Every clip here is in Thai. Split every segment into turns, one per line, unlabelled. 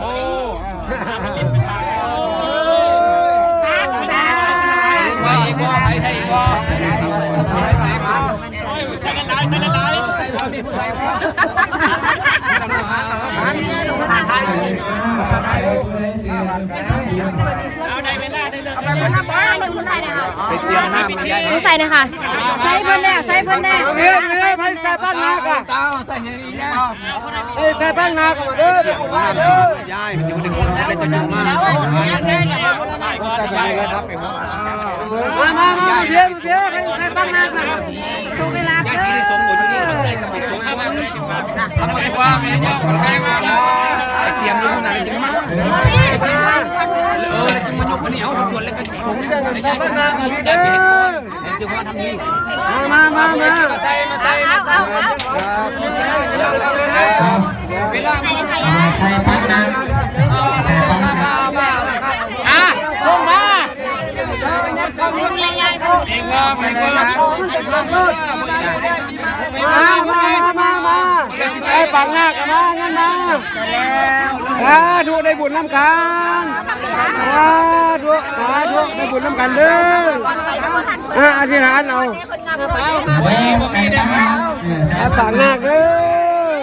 โอ้
ไปอีกบ่ไปไทยอีกบ่ไปใส่มา
ใส่ละลายใส่ละลาย
ใส่บ่มีผู้ใส่บ่
เอาในเวลาได้เลย
ไปเตรียมน้ำมัน ใหญ่
ใส่หน่อยค่ะ
ใส่เพิ่นแน่ใส่เพิ่นแน่
เฮ้ยเฮ้ยไปใส่บ้านนาก่ะ
ตาใส่อย่างนี้นะ
เฮ้ยใส่บ้านนาก่อนเด้อเดี๋ยวผมว่าเด้อยา
ยมันจะมาดึงได้จะจุ่มมา
ยายครับมามามาเดี๋ยวเดี๋ยวไปใส่บ้านนาก่อน
ถูกเวลาเด้
ที่สมบูรณ์นี่
อ
ได้กับจุ่มมาทำมาตัวไม่ยากมันแพงมากเตรียมอยู่ไหนจึงมา มามา
มามา
ใส่มาใส่มาใส่เวลา
ใส่ปักน้ำ
มามามาอะลงมา
เองว่าไม่ว่า
มามามามาใส่ปักนากันมางั้นมาสาธุได้บุญน้ำกันสาธุสาธุได้ บุญน้ำกันเด้ออะอธิษฐานเอา
โอ้ยบ่มีเด้อครับ
ใส่ปักนาเด้อ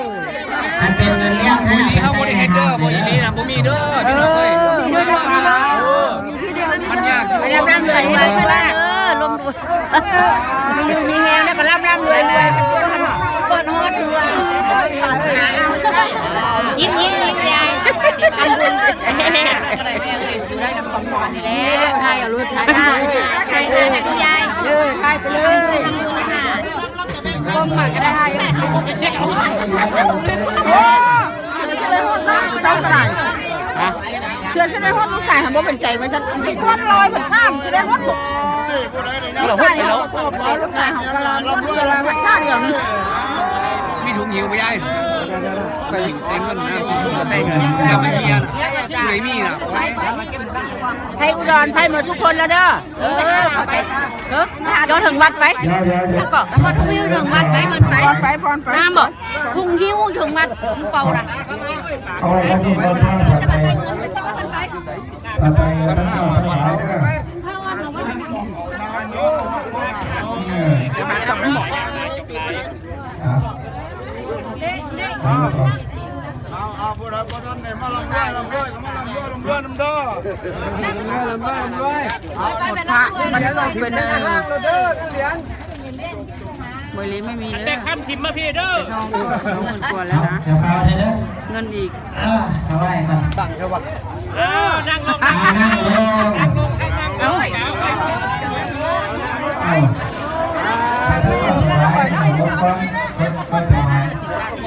มันเป็นเงินเลี้ยง
บ่มีเฮาบ่ได้เฮ็ดเด้อบ่อีนี้นะบ่มีเด้อพี่น้องเอ้ยมันยากอยู่
ร่ำร่ำรวยรวยเวลาเด้อลมดูมีมีแฮงแล้วก็ร่ำร่ำรวยรวยเป็นตัวกันเปิดฮอดเรือยิ้มยิ้มยิ้มยายอันบุญอะ ได้ได้น้ำของหมอนนี่แหละทายกับรู้ทายทายทายทายคุณยายเออทายไปเลยก้มหมักก็ได้ทายโอ้เพื่อนจะได้ฮอดน้ำเจ้าตลาดเพื่อนจะได้ฮอดลูกชายหันบ่เป็นใจมันจะสิฮอดลอยเหมือนซ้ำจะได้ฮอดบุกลูกชายเขาลูกชายของกะลาฮอดกะลาพัดชาเดียวนี่
มีถุงหิวบ่ยาย ไปหิวเซ็งเงินนะแต่เงินอย่าไปเฮียนะผู้ใดมีน่ะ
ไทยอุดรไทยหมดทุกคนแล้วเด้อเออเข้าใจเออเดี๋ยวถึงวัดไว้
เดี๋ยวเดี๋ยว
ก็พอทุ่งหิ้วถึงวัดไว้มันไปไปพรไปน้ำบอกทุ่งหิ้วถึงวัดเป่าละ
เอาไว้ที่บนทางต่อ
จะ
ไป
มาใส่เงินไปใส่มันไป
ต่อไปทั้หมดทั้งหลายก็ครับ
เอาเอาพวกเราพวกท่านเนี่ยมาลำด้วยลำด้วยมาลำด้วยลำด้วยลำด้วยลำด้วยลำด้วย
หมดพระมันจะลงเป็น
เด้อเด้อเหรียญ
บริไม่มี
แต่
เด้อ
ขั้นทิมมาพี่เด้อ
ทองอยู่สองหมื่นกว่าแล้วนะ
เดี๋ยวพาเด้อ
เงินอีก
อ่าเอาไว้ก่อน
อ้าวนั่งลง
อ่านั่งลง
นั่งลงข้างนั่งลง
เอาเอา